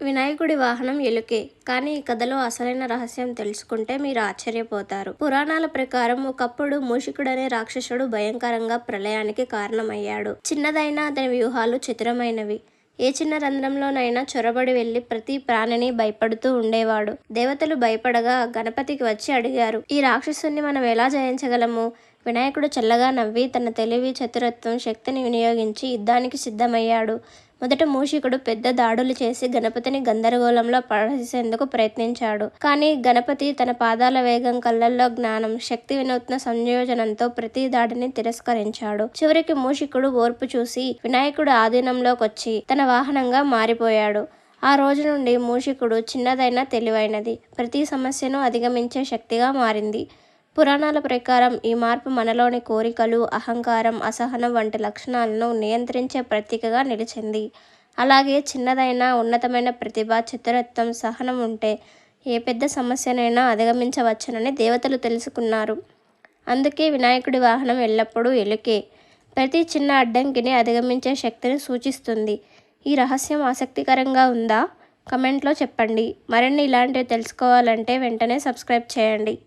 వినాయకుడి వాహనం ఎలుకే. కానీ ఈ కథలో అసలైన రహస్యం తెలుసుకుంటే మీరు ఆశ్చర్యపోతారు. పురాణాల ప్రకారం ఒకప్పుడు మూషికుడనే రాక్షసుడు భయంకరంగా ప్రళయానికి కారణమయ్యాడు. చిన్నదైనా అతని వ్యూహాలు చిత్రమైనవి. ఏ చిన్న రంధ్రంలోనైనా చొరబడి వెళ్ళి ప్రతి ప్రాణిని భయపడుతూ ఉండేవాడు. దేవతలు భయపడగా గణపతికి వచ్చి అడిగారు ఈ రాక్షసుని మనం ఎలా జయించగలము? వినాయకుడు చల్లగా నవ్వి తన తెలివి చతురత్వం శక్తిని వినియోగించి యుద్ధానికి సిద్ధమయ్యాడు. మొదట మూషికుడు పెద్ద దాడులు చేసి గణపతిని గందరగోళంలో పడేసేందుకు ప్రయత్నించాడు. కానీ గణపతి తన పాదాల వేగం కళ్ళల్లో జ్ఞానం శక్తి వినూత్న సంయోజనంతో ప్రతి దాడిని తిరస్కరించాడు. చివరికి మూషికుడు ఓర్పు చూసి వినాయకుడు ఆధీనంలోకొచ్చి తన వాహనంగా మారిపోయాడు. ఆ రోజు నుండి మూషికుడు చిన్నదైనా తెలివైనది. ప్రతి సమస్యను అధిగమించే శక్తిగా మారింది. పురాణాల ప్రకారం ఈ మార్పు మనలోని కోరికలు అహంకారం అసహనం వంటి లక్షణాలను నియంత్రించే ప్రతీకగా నిలిచింది. అలాగే చిన్నదైన ఉన్నతమైన ప్రతిభ చతురత్వం సహనం ఉంటే ఏ పెద్ద సమస్యనైనా అధిగమించవచ్చునని దేవతలు తెలుసుకున్నారు. అందుకే వినాయకుడి వాహనం ఎల్లప్పుడూ ఎలుకే. ప్రతి చిన్న అడ్డంకిని అధిగమించే శక్తిని సూచిస్తుంది. ఈ రహస్యం ఆసక్తికరంగా ఉందా? కమెంట్లో చెప్పండి. మరిన్ని ఇలాంటివి తెలుసుకోవాలంటే వెంటనే సబ్స్క్రైబ్ చేయండి.